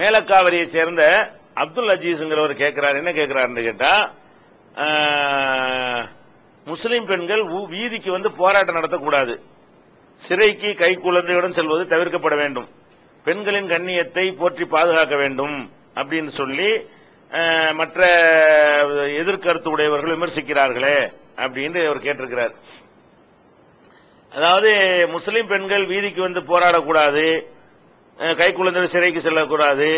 மேலக்காவரியை சேர்ந்த அப்துல் அஜீஸ்ங்கிறவர் கேட்கிறார். என்ன கேட்கிறாருன்னு கேட்டா முஸ்லீம் முஸ்லிம் பெண்கள் வீதிக்கு வந்து போராட்டம் நடத்தக்கூடாது. சிறைக்கு கை குழந்தையுடன் செல்வது தவிர்க்கப்பட வேண்டும். பெண்களின் கண்ணியத்தை போற்றி பாதுகாக்க வேண்டும் அப்படின்னு சொல்லி மற்ற எதிர்கருத்து உடையவர்கள் விமர்சிக்கிறார்களே அப்படின்னு அவர் கேட்டிருக்கிறார். அதாவது முஸ்லிம் பெண்கள் வீதிக்கு வந்து போராடக்கூடாது. கை குழந்தை சிறைக்கு செல்லக்கூடாது.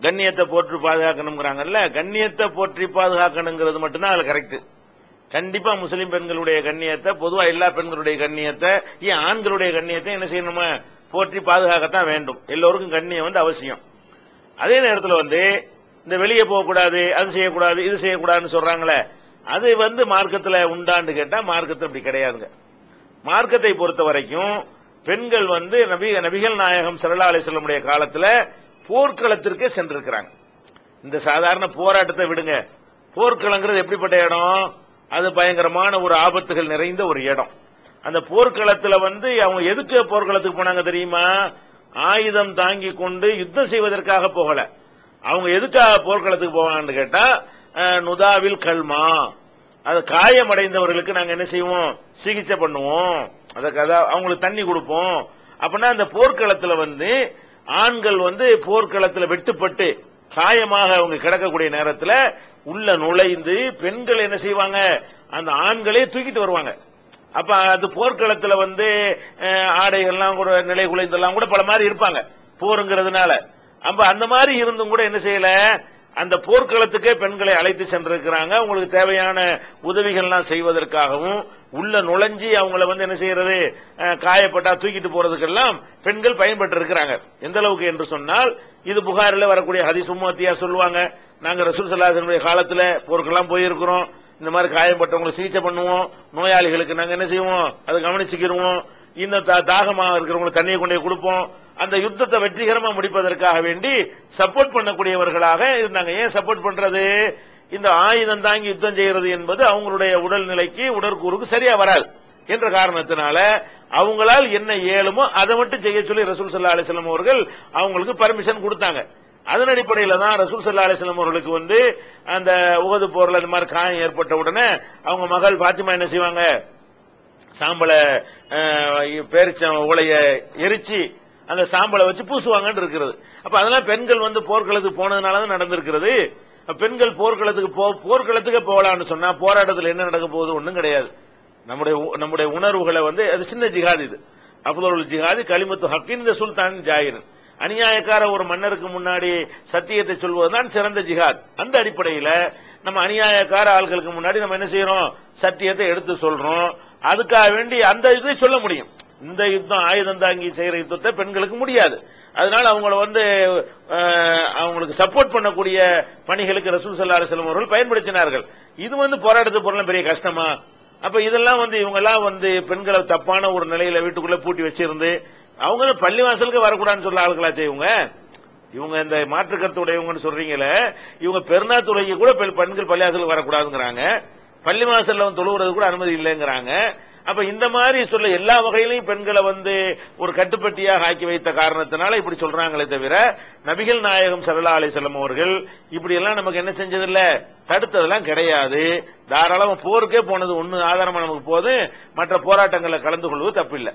கண்ணியத்தை போற்றி பாதுகாக்கணுங்கிறாங்கல்ல கண்ணியத்தை போற்றி பாதுகாக்கணுங்கிறது மட்டும்தான் அதுல கரெக்ட் கண்டிப்பா முஸ்லீம் பெண்களுடைய கண்ணியத்தை பொதுவா எல்லா பெண்களுடைய கண்ணியத்தை ஏன் ஆண்களுடைய கண்ணியத்தை என்ன செய்யணுமா? போற்றி பாதுகாக்கத்தான் வேண்டும். எல்லோருக்கும் கண்ணியம் வந்து அவசியம். அதே நேரத்தில் வந்து இந்த வெளியே போகக்கூடாது அது செய்யக்கூடாது இது செய்யக்கூடாதுன்னு சொல்றாங்களே அது வந்து மார்க்கத்தில் உண்டான்னு கேட்டா மார்க்கத்தில் அப்படி கிடையாதுங்க. மார்க்கத்தை பொறுத்த வரைக்கும் பெண்கள் வந்து நபி நபிகள் நாயகம் சரலா அலிஸ்லமுடைய காலத்துல போர்க்களத்திற்கே சென்றிருக்கிறாங்க. இந்த சாதாரண போராட்டத்தை விடுங்க. போர்க்களங்கிறது எப்படிப்பட்ட இடம்? அது பயங்கரமான ஒரு ஆபத்துகள் நிறைந்த ஒரு இடம். அந்த போர்க்களத்துல வந்து அவங்க எதுக்கு போர்க்களத்துக்கு போனாங்க தெரியுமா? ஆயுதம் தாங்கி கொண்டு யுத்தம் செய்வதற்காக போகல. அவங்க எதுக்காக போர்க்களத்துக்கு போவாங்கன்னு கேட்டா நுதாவில் கல்மா. அது காயமடைந்தவர்களுக்கு நாங்க என்ன செய்வோம்? சிகிச்சை பண்ணுவோம். அதுக்காக அவங்களுக்கு தண்ணி கொடுப்போம். அப்படின்னா அந்த போர்க்களத்துல வந்து ஆண்கள் வந்து போர்க்களத்துல வெட்டுப்பட்டு காயமாக அவங்க கிடக்கக்கூடிய நேரத்துல உள்ள நுழைந்து பெண்கள் என்ன செய்வாங்க? அந்த ஆண்களே தூக்கிட்டு வருவாங்க. அப்ப அது போர்க்களத்துல வந்து ஆடைகள்லாம் கூட நிலை குலைந்தெல்லாம் கூட பல மாதிரி இருப்பாங்க. போருங்கிறதுனால. அப்ப அந்த மாதிரி இருந்தும் கூட என்ன செய்யல? அந்த போர்க்களத்துக்கே பெண்களை அழைத்து சென்றிருக்கிறாங்க. உங்களுக்கு தேவையான உதவிகள்லாம் செய்வதற்காகவும் உள்ள நுழைஞ்சி அவங்கள வந்து என்ன செய்யறது காயப்பட்டா தூக்கிட்டு போறதுக்கெல்லாம் பெண்கள் பயன்பட்டு இருக்கிறாங்க எந்த அளவுக்கு என்று சொன்னால் இது புகாரில் வரக்கூடிய ஹதீஸ் உம்மத்தியா சொல்லுவாங்க. நாங்க ரசூல் சல்லாசனுடைய காலத்துல போருக்கெல்லாம் போயிருக்கிறோம். இந்த மாதிரி காயப்பட்டவங்களுக்கு சிகிச்சை பண்ணுவோம். நோயாளிகளுக்கு நாங்க என்ன செய்வோம்? அதை கவனிச்சுக்கிடுவோம் இந்த தா- இருக்கிறவங்களுக்கு தண்ணியை கொண்டே கொடுப்போம். அந்த யுத்தத்தை வெற்றிகரமா முடிப்பதற்காக வேண்டி சப்போர்ட் பண்ணக்கூடியவர்களாக இருந்தாங்க. ஏன் சப்போர்ட் பண்றது? இந்த ஆயுதம் தாங்கி யுத்தம் செய்யறது என்பது அவங்களுடைய உடல்நிலைக்கு உடற்கூறுக்கு சரியா வராது என்ற காரணத்தினால அவங்களால் என்ன இயலுமோ அதை மட்டும் செய்ய சொல்லி ரசூல் சல்லா அலிஸ்லாம் அவர்கள் அவங்களுக்கு பர்மிஷன் கொடுத்தாங்க. அதன் அடிப்படையில தான் ரசூல் சல்லா அலிஸ்லாம் அவர்களுக்கு வந்து அந்த உகது போர்ல இந்த மாதிரி காயம் ஏற்பட்ட உடனே அவங்க மகள் பாத்திமா என்ன செய்வாங்க? சாம்பலை பேரிச்சம் உலைய எரிச்சு அந்த சாம்பலை வச்சு பூசுவாங்கன்னு இருக்கிறது. அப்ப அதெல்லாம் பெண்கள் வந்து போர்க்களத்துக்கு போனதுனால தான் நடந்திருக்கிறது. பெண்கள் போர்க்களத்துக்கு போ போர்க்களத்துக்கு போகலான்னு சொன்னா போராட்டத்தில் என்ன நடக்க போகுது ஒண்ணும் கிடையாது. நம்முடைய உ- நம்முடைய உணர்வுகளை வந்து அது சின்ன ஜிகாது இது. அப்துல் ஜிகாது கலிமத்து ஹக்கின் இந்த சுல்தான் ஜாயிர். அநியாயக்கார ஒரு மன்னருக்கு முன்னாடி சத்தியத்தை சொல்வதுதான் சிறந்த ஜிகாத் அந்த அடிப்படையில நம்ம அநியாயக்கார ஆட்களுக்கு முன்னாடி நம்ம என்ன செய்யறோம்? சத்தியத்தை எடுத்து சொல்றோம். அதுக்காக வேண்டி அந்த இதை சொல்ல முடியும். இந்த யுத்தம் ஆயுதம் தாங்கி செய்யற யுத்தத்தை பெண்களுக்கு முடியாது. அதனால அவங்கள வந்து அவங்களுக்கு சப்போர்ட் பண்ணக்கூடிய பணிகளுக்கு ரசூல் சல்லா அலுவலம் அவர்கள் பயன்படுத்தினார்கள். இது வந்து போராட்டத்துக்கு போறலாம் பெரிய கஷ்டமா? அப்ப இதெல்லாம் வந்து இவங்க எல்லாம் வந்து பெண்களை தப்பான ஒரு நிலையில வீட்டுக்குள்ள பூட்டி வச்சிருந்து அவங்க பள்ளிவாசலுக்கு வரக்கூடாதுன்னு சொல்ல ஆளுகளா செய்வங்க இவங்க? இந்த மாற்று கருத்து உடையவங்கன்னு சொல்றீங்களே இவங்க பெருநா துறைக்கு கூட பெண்கள் பள்ளிவாசலுக்கு வரக்கூடாதுங்கிறாங்க. பள்ளிவாசல்ல வந்து தொழுவுறது கூட அனுமதி இல்லைங்கிறாங்க. அப்ப இந்த மாதிரி சொல்ல எல்லா வகையிலையும் பெண்களை வந்து ஒரு கட்டுப்பட்டியாக ஆக்கி வைத்த காரணத்தினால இப்படி சொல்றாங்களே தவிர நபிகள் நாயகம் சல்லா அலிசல்லம் அவர்கள் இப்படி எல்லாம் நமக்கு என்ன செஞ்சதில்ல? தடுத்ததெல்லாம் கிடையாது. தாராளமா போருக்கே போனது ஒண்ணு ஆதாரமா நமக்கு போது மற்ற போராட்டங்களில் கலந்து கொள்வது தப்பில்லை.